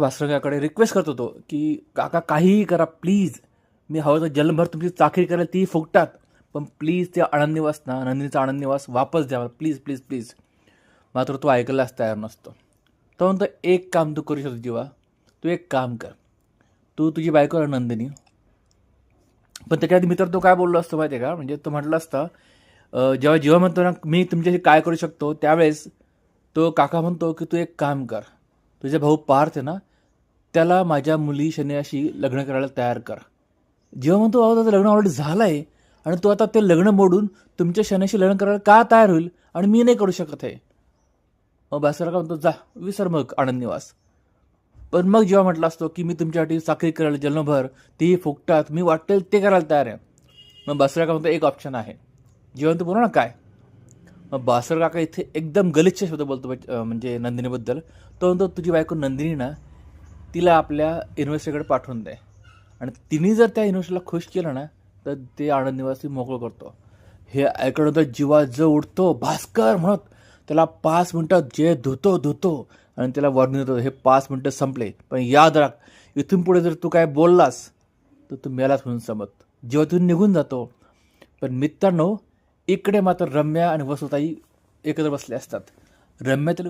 भास्करकाकडे request करत होतो की काका काहीही करा प्लीज मी हवं तर जन्मभर तुमची चाकरी करायला ती फुकटात. पण प्लीज ते आनंद ना नंदिनीचा आनंद वापस द्यावा. प्लीज प्लीज प्लीज मात्र तो ऐकायलाच तयार नसतो. तो म्हणतो एक काम तू करू शकतो जीवा. तू एक काम कर. तू तुझी बायको नंदिनी. पण त्याच्या आधी मित्र तो काय बोललो असतो माहिती आहे का? म्हणजे तो म्हटलं असतं जेव्हा जेव्हा म्हणतो ना मी तुमच्याशी काय करू शकतो त्यावेळेस तो काका म्हणतो की तू एक काम कर. तुझे भाऊ पार्थ आहे ना त्याला माझ्या मुली शनियाशी लग्न करायला तयार कर. जेव्हा म्हणतो अहो त्याचं लग्न ऑलरेडी झालं आहे आणि तू आता ते लग्न मोडून तुमच्या शनियाशी लग्न करायला का तयार होईल आणि मी नाही करू शकत आहे? मग भास्कर का म्हणतो जा विसर मग आनंद निवास. पण मग जेव्हा म्हटलं असतो की मी तुमच्यासाठी साखरी करायला जन्मभर ती फुकटात मी वाटेल ते करायला तयार आहे. मग बासरा का म्हणतो एक ऑप्शन आहे. जेव्हा तू बोला ना काय? बासर काका इथे एकदम गलिच्छ शब्द बोलतो म्हणजे नंदिनीबद्दल. तो म्हणतो तुझी बायको नंदिनी ना तिला आपल्या इन्व्हेस्टरकडे पाठवून दे. आणि तिने जर त्या इन्व्हेस्टरला खुश केलं ना तर ते आनंद निवासी मोकळं करतो. हे ऐकल्यानंतर जीवा जो उठतो भास्कर म्हणत त्याला पाच मिनटात जे धुतो धुतो. आणि त्याला वॉर्निंग देतो हे पाच मिनटं संपले पण याद राख इथून पुढे जर तू काय बोललास तर तू मेलाच म्हणून समज जेव्हा तू निघून जातो पण मित्रांनो इकडे मात्र रम्या आणि वसुताई एकत्र बसले असतात. रम्यातील